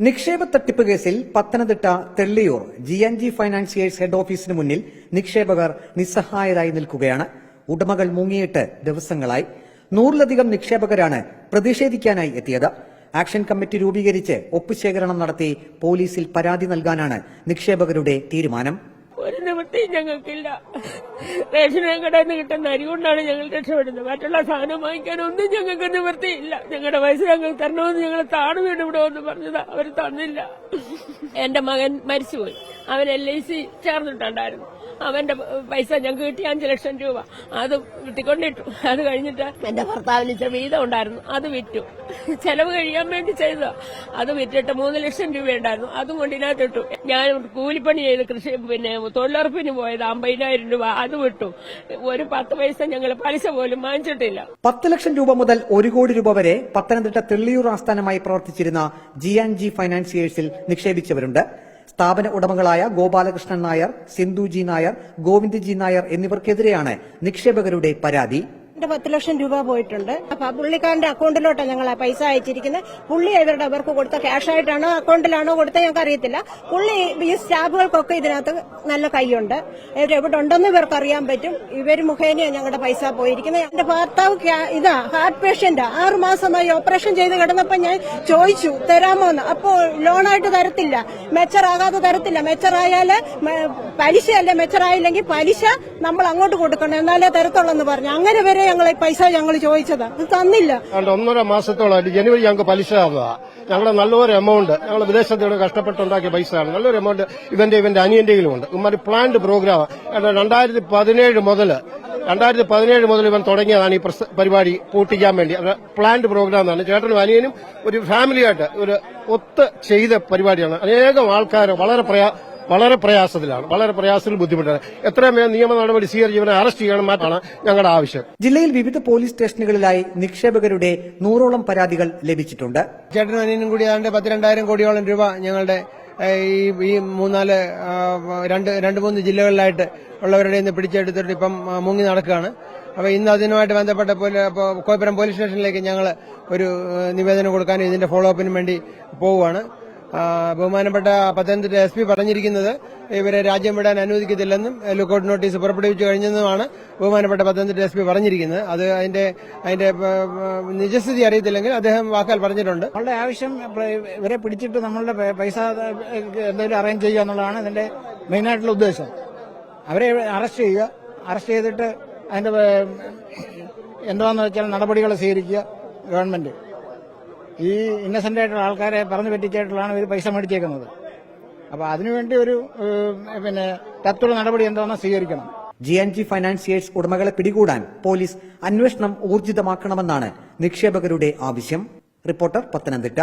നിക്ഷേപ തട്ടിപ്പ് കേസിൽ Pathanamthitta Thelliyoor G N G financiers head ഓഫീസിന് മുന്നിൽ നിക്ഷേപകർ നിസ്സഹായരായി നിൽക്കുകയാണ്. ഉടമകൾ മുങ്ങിയിട്ട് ദിവസങ്ങളായി. നൂറിലധികം നിക്ഷേപകരാണ് പ്രതിഷേധിക്കാനായി എത്തിയത്. ആക്ഷൻ കമ്മിറ്റി രൂപീകരിച്ച് ഒപ്പുശേഖരണം നടത്തി പോലീസിൽ പരാതി നൽകാനാണ് നിക്ഷേപകരുടെ തീരുമാനം. നിവൃത്തിയും ഞങ്ങൾക്കില്ല. റേഷൻ കടയിൽ നിന്ന് കിട്ടുന്ന അരി കൊണ്ടാണ് ഞങ്ങൾ രക്ഷപ്പെടുന്നത്. മറ്റുള്ള സാധനം വാങ്ങിക്കാൻ ഒന്നും ഞങ്ങൾക്ക് നിവൃത്തിയില്ല. ഞങ്ങളുടെ പൈസ ഞങ്ങൾക്ക് തരണമെന്ന് ഞങ്ങൾ താണു വീട് ഇവിടെ പറഞ്ഞത്. അവർ തന്നില്ല. എന്റെ മകൻ മരിച്ചുപോയി. അവൻ എൽ ഐ സി ചേർന്നിട്ടുണ്ടായിരുന്നു. അവന്റെ പൈസ ഞങ്ങൾക്ക് കിട്ടി അഞ്ചു ലക്ഷം രൂപ. അത് കിട്ടിക്കൊണ്ടിട്ടു. അത് കഴിഞ്ഞിട്ട് എന്റെ ഭർത്താവിന് ഇച്ചിരി വീതം ഉണ്ടായിരുന്നു. അത് വിറ്റു. ചെലവ് കഴിയാൻ വേണ്ടി ചെയ്തു അത് വിറ്റിട്ട് മൂന്ന് ലക്ഷം രൂപ ഉണ്ടായിരുന്നു. അതും കൊണ്ട് ഇതിനകത്തിട്ടു. ഞാൻ കൂലിപ്പണി ചെയ്ത് കൃഷി പിന്നെ തൊഴിലുറപ്പിന് പോയത് അമ്പതിനായിരം രൂപ. അത് വിട്ടു. ഒരു പത്ത് പൈസ ഞങ്ങൾ പലിശ പോലും വാങ്ങിച്ചിട്ടില്ല. പത്ത് ലക്ഷം രൂപ മുതൽ ഒരു കോടി രൂപ വരെ പത്തനംതിട്ട തെള്ളിയൂർ ആസ്ഥാനമായി പ്രവർത്തിച്ചിരുന്ന ജി ആൻഡ് ജി ഫൈനാൻസിയേഴ്സിൽ നിക്ഷേപിച്ചവരുണ്ട്. സ്ഥാപന ഉടമകളായ ഗോപാലകൃഷ്ണൻ നായർ സിന്ധുജി നായർ ഗോവിന്ദ്ജി നായർ എന്നിവർക്കെതിരെയാണ് നിക്ഷേപകരുടെ പരാതി. പത്ത് ലക്ഷം രൂപ പോയിട്ടുണ്ട്. അപ്പൊ പുള്ളിക്കാരന്റെ അക്കൗണ്ടിലോട്ടാണ് ഞങ്ങൾ ആ പൈസ അയച്ചിരിക്കുന്നത് പുള്ളി ഇവരുടെ അവർക്ക് കൊടുത്ത ക്യാഷ് ആയിട്ടാണോ അക്കൗണ്ടിലാണോ കൊടുത്തത് ഞങ്ങൾക്ക് അറിയത്തില്ല. പുള്ളി ഈ സ്റ്റാഫുകൾക്കൊക്കെ ഇതിനകത്ത് നല്ല കൈയുണ്ട്. ഇവർ എവിടെ ഉണ്ടെന്ന് ഇവർക്ക് അറിയാൻ പറ്റും. ഇവർ മുഖേനയാണ് ഞങ്ങളുടെ പൈസ പോയിരിക്കുന്നത് എന്റെ ഭർത്താവ് ഇതാ ഹാർട്ട് പേഷ്യന്റ് ആറു മാസമായി ഓപ്പറേഷൻ ചെയ്ത് കിടന്നപ്പോ ഞാൻ ചോദിച്ചു തരാമോന്ന്? അപ്പോ ലോണായിട്ട് തരത്തില്ല. മെച്ചറാകാതെ തരത്തില്ല. മെച്ചറായാൽ പലിശയല്ല മെച്ചറായില്ലെങ്കിൽ പലിശ നമ്മൾ അങ്ങോട്ട് കൊടുക്കണം. എന്നാലേ തരത്തുള്ളെന്ന് പറഞ്ഞു. അങ്ങനെ വരെ ഞങ്ങൾ പൈസ ഞങ്ങൾ ചോദിച്ചതാ. ഇത് തന്നില്ല. ഒന്നര മാസത്തോളമായിട്ട് ജനുവരി ഞങ്ങൾക്ക് പലിശ ആവുക. ഞങ്ങളുടെ നല്ലൊരു എമൗണ്ട് ഞങ്ങൾ വിദേശത്തോടെ കഷ്ടപ്പെട്ടുണ്ടാക്കിയ പൈസയാണ്. നല്ലൊരു എമൗണ്ട് ഇവന്റെ ഇവന്റെ അനിയന്റെയിലും ഉണ്ട്. ഇമാര് പ്ലാൻഡ് പ്രോഗ്രാം രണ്ടായിരത്തി പതിനേഴ് മുതൽ രണ്ടായിരത്തി പതിനേഴ് മുതൽ ഇവൻ തുടങ്ങിയതാണ് ഈ പരിപാടി പൂട്ടിക്കാൻ വേണ്ടി. പ്ലാൻഡ് പ്രോഗ്രാം എന്നാണ്. ചേട്ടനും അനിയനും ഒരു ഫാമിലിയായിട്ട് ഒരു ഒത്ത് ചെയ്ത പരിപാടിയാണ്. അനേകം ആൾക്കാർ വളരെ പ്രയാ വളരെ പ്രയാസത്തിലാണ്. വളരെ പ്രയാസത്തിൽ ബുദ്ധിമുട്ടാണ്. എത്രയും വേഗം നിയമ നടപടി സ്വീകരിച്ച് അറസ്റ്റ് ചെയ്യണം മാറ്റാണ് ഞങ്ങളുടെ ആവശ്യം. ജില്ലയിൽ വിവിധ പോലീസ് സ്റ്റേഷനുകളിലായി നിക്ഷേപകരുടെ നൂറോളം പരാതികൾ ലഭിച്ചിട്ടുണ്ട്. ചേട്ടനും അനിയനും കൂടി ഏതാണ്ട് പത്തിരണ്ടായിരം കോടിയോളം രൂപ ഞങ്ങളുടെ ഈ ഈ മൂന്നാൽ രണ്ട് രണ്ട് മൂന്ന് ജില്ലകളിലായിട്ട് ഉള്ളവരുടെ ഇന്ന് പിടിച്ചെടുത്തിട്ട് ഇപ്പം മുങ്ങി നടക്കുകയാണ്. അപ്പൊ ഇന്ന് അതിനുമായിട്ട് ബന്ധപ്പെട്ട കോയപ്പുരം പോലീസ് സ്റ്റേഷനിലേക്ക് ഞങ്ങൾ ഒരു നിവേദനം കൊടുക്കാനും ഇതിന്റെ ഫോളോ അപ്പിനും വേണ്ടി പോവുകയാണ്. ബഹുമാനപ്പെട്ട പത്തനംതിട്ട എസ് പി പറഞ്ഞിരിക്കുന്നത് ഇവരെ രാജ്യം വിടാൻ അനുവദിക്കത്തില്ലെന്നും ലുക്കൌട്ട് നോട്ടീസ് പുറപ്പെടുവിച്ചു കഴിഞ്ഞെന്നുമാണ് ബഹുമാനപ്പെട്ട പത്തനംതിട്ട എസ് പി പറഞ്ഞിരിക്കുന്നത്. അത് അതിന്റെ അതിന്റെ നിജസ്ഥിതി അറിയത്തില്ലെങ്കിൽ അദ്ദേഹം വാക്കാൽ പറഞ്ഞിട്ടുണ്ട്. നമ്മളുടെ ആവശ്യം ഇവരെ പിടിച്ചിട്ട് നമ്മളുടെ പൈസ എന്തെങ്കിലും അറേഞ്ച് ചെയ്യുക എന്നുള്ളതാണ് ഇതിന്റെ മെയിനായിട്ടുള്ള ഉദ്ദേശം. അവരെ അറസ്റ്റ് ചെയ്യുക. അറസ്റ്റ് ചെയ്തിട്ട് അതിന്റെ എന്താണെന്ന് വെച്ചാൽ നടപടികൾ സ്വീകരിക്കുക ഗവൺമെന്റ്. ഈ ഇന്നസെന്റ് ആയിട്ടുള്ള ആൾക്കാരെ പറഞ്ഞു പറ്റിച്ചായിട്ടുള്ളതാണ് ഇവർ പൈസ മേടിച്ചേക്കുന്നത്. അപ്പൊ അതിനുവേണ്ടി ഒരു പിന്നെ തത്തുള്ള നടപടി എന്താണെന്ന് സ്വീകരിക്കണം. ജി ആൻഡ് ജി ഫൈനാൻസിയേഴ്സ് ഉടമകളെ പിടികൂടാൻ പോലീസ് അന്വേഷണം ഊർജിതമാക്കണമെന്നാണ് നിക്ഷേപകരുടെ ആവശ്യം. റിപ്പോർട്ടർ പത്തനംതിട്ട.